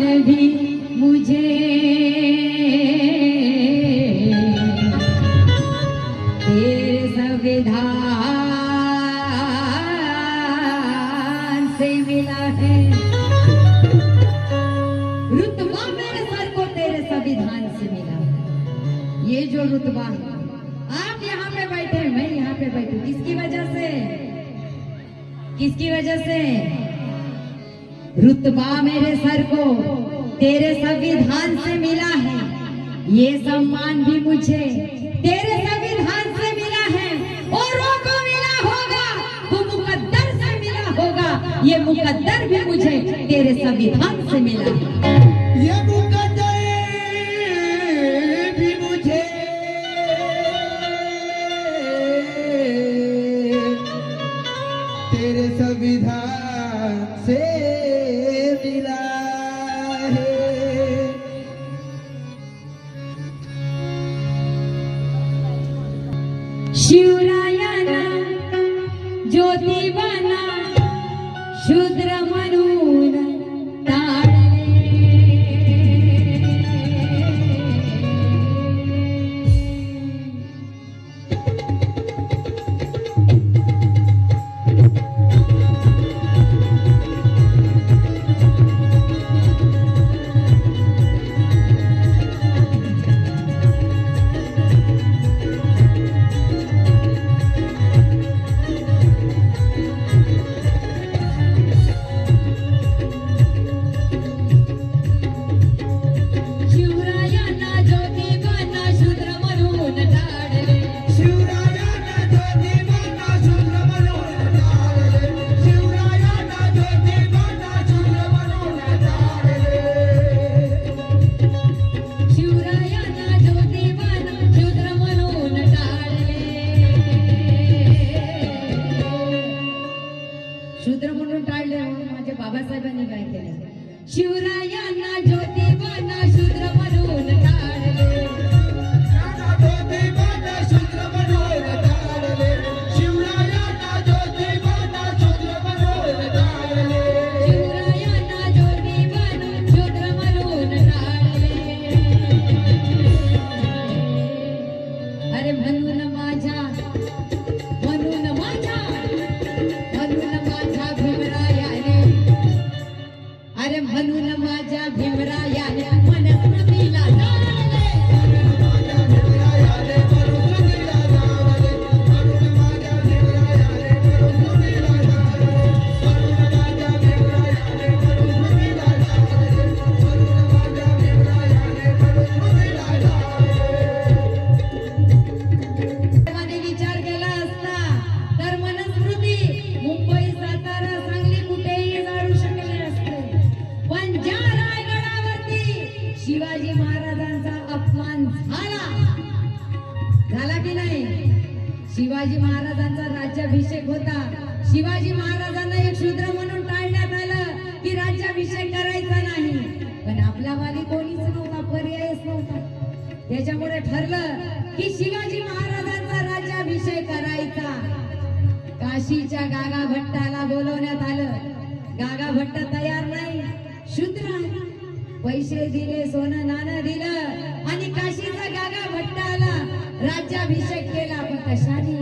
भी मुझे। संविधान से मिला है। रुतबा मेरे सर को तेरे संविधान से मिला है। ये जो रुतबा आप यहाँ पे बैठे मैं यहाँ पे बैठू। किसकी वजह से? किसकी वजह से? रुतबा मेरे सर को, तेरे संविधान से मिला है। ये सम्मान भी मुझे, तेरे संविधान से मिला है। औरों को मिला होगा, वो मुकद्दर से मिला होगा। ये मुकद्दर भी मुझे, तेरे संविधान से मिला है। ये मुझे। तेरे संविधान से बाबासाहेबांनी काय केलं. शिवरायांना ज्योतिबांना शूद्र म्हणून त्याच्यामुळे ठरलं की शिवाजी महाराजांचा राज्याभिषेक करायचा. काशीच्या गागा भट्टाला बोलवण्यात आलं. गागा भट्ट तयार नाही. शूद्र पैसे दिले सोनं नाणं दिलं आणि काशीचा गागा भट्टाला राज्याभिषेक केला. पण कशाने?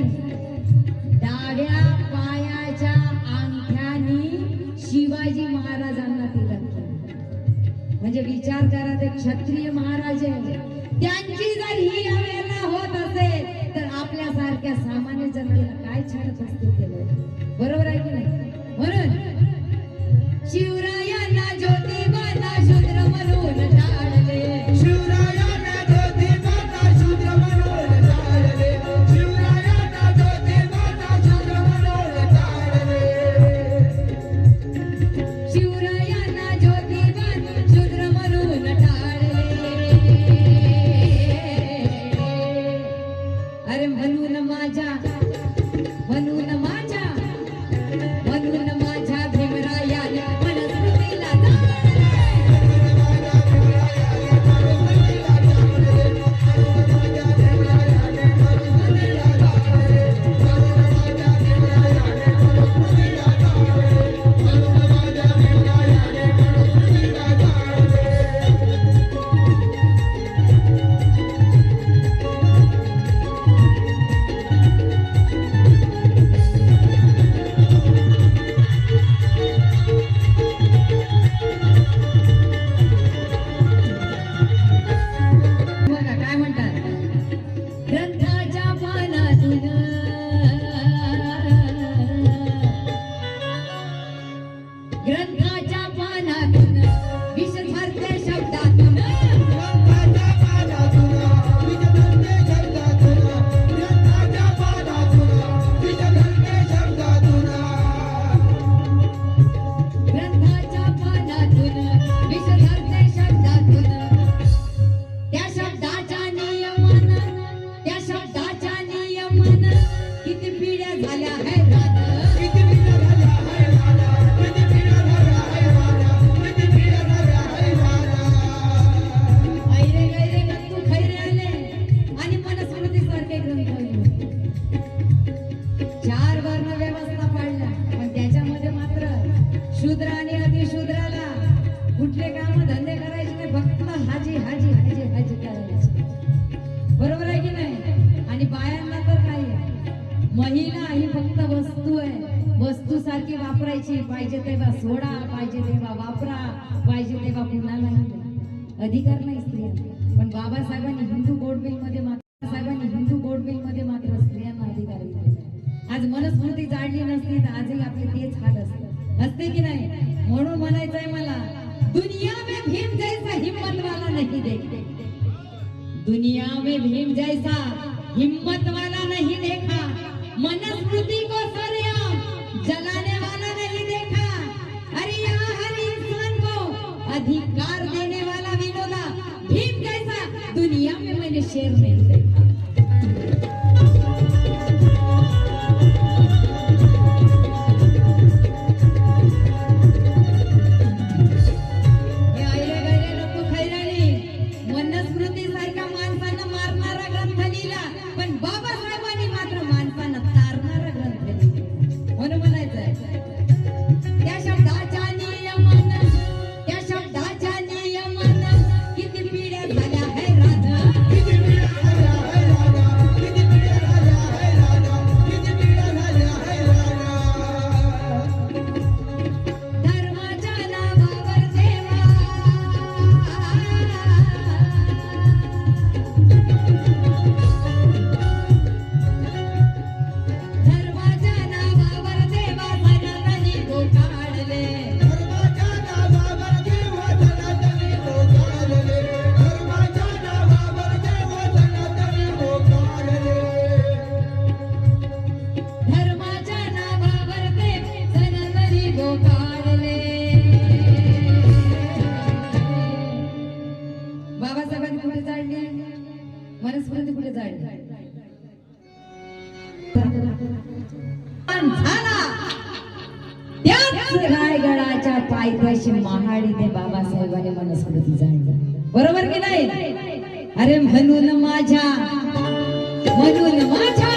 डाव्या पायाच्या अंगठ्यानी शिवाजी महाराजांना तिलक म्हणजे विचार करा ते क्षत्रिय महाराज आहे त्यांची जर ही अवेळा होत असेल तर आपल्यासारख्या सामान्य जनतेला काय छाडत असते ते बरोबर आहे की नाही? म्हणून शिवरायांना कुठले धंदे करायचे नाही फक्त हाजी हाजी हाजी हाजी करायची. बरोबर आहे की नाही? आणि बायांना तर काय महिला ही फक्त वस्तू आहे. वस्तू सारखी वापरायची. पाहिजे तेव्हा सोडा पाहिजे तेव्हा वापरा पाहिजे तेव्हा पुन्हा नाही. अधिकार नाही स्त्रिया पण बाबासाहेबांनी हिंदू कोड बिलमध्ये मात्र साहेबांनी हिंदू कोड बिलमध्ये मात्र स्त्रियांना अधिकार दिले आज मनस्मृती जाळली नसती तर आजही आपले तेच हाल असते असते की नाही? म्हणून म्हणायचंय मला दुनिया में भीम जैसा हिम्मत वाला नहीं देखते। दुनिया में भीम जैसा हिम्मत वाला नहीं देखा। मनुस्मृति को सरेआम जलाने वाला नहीं देखा। अरे यहाँ हर इंसान को अधिकार देने वाला विनोदा भीम जैसा दुनिया में मैंने शेर नहीं देखा। बाबासाहेबांनी मनुस्मृती बरोबर की नाही? अरे म्हणून माझ्या म्हणून माझ्या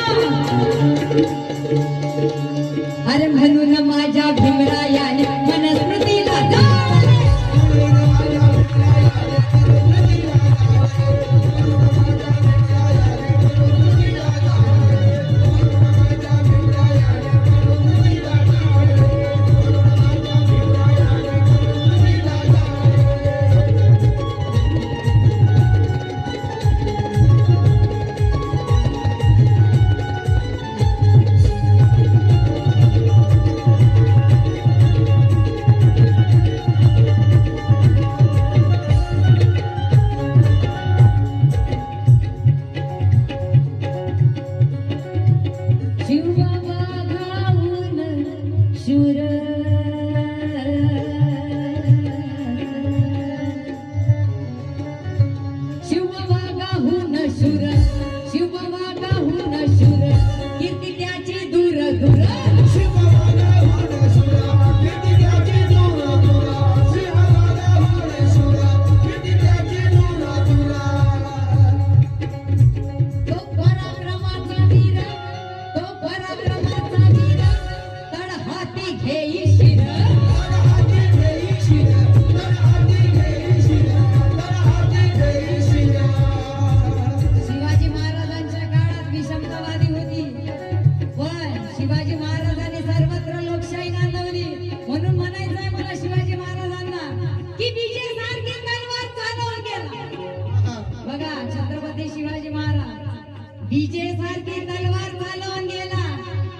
महाराज छत्रपती शिवाजी महाराज. विजय सारखी तलवार चालवून गेला.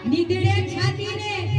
निधड्या छातीने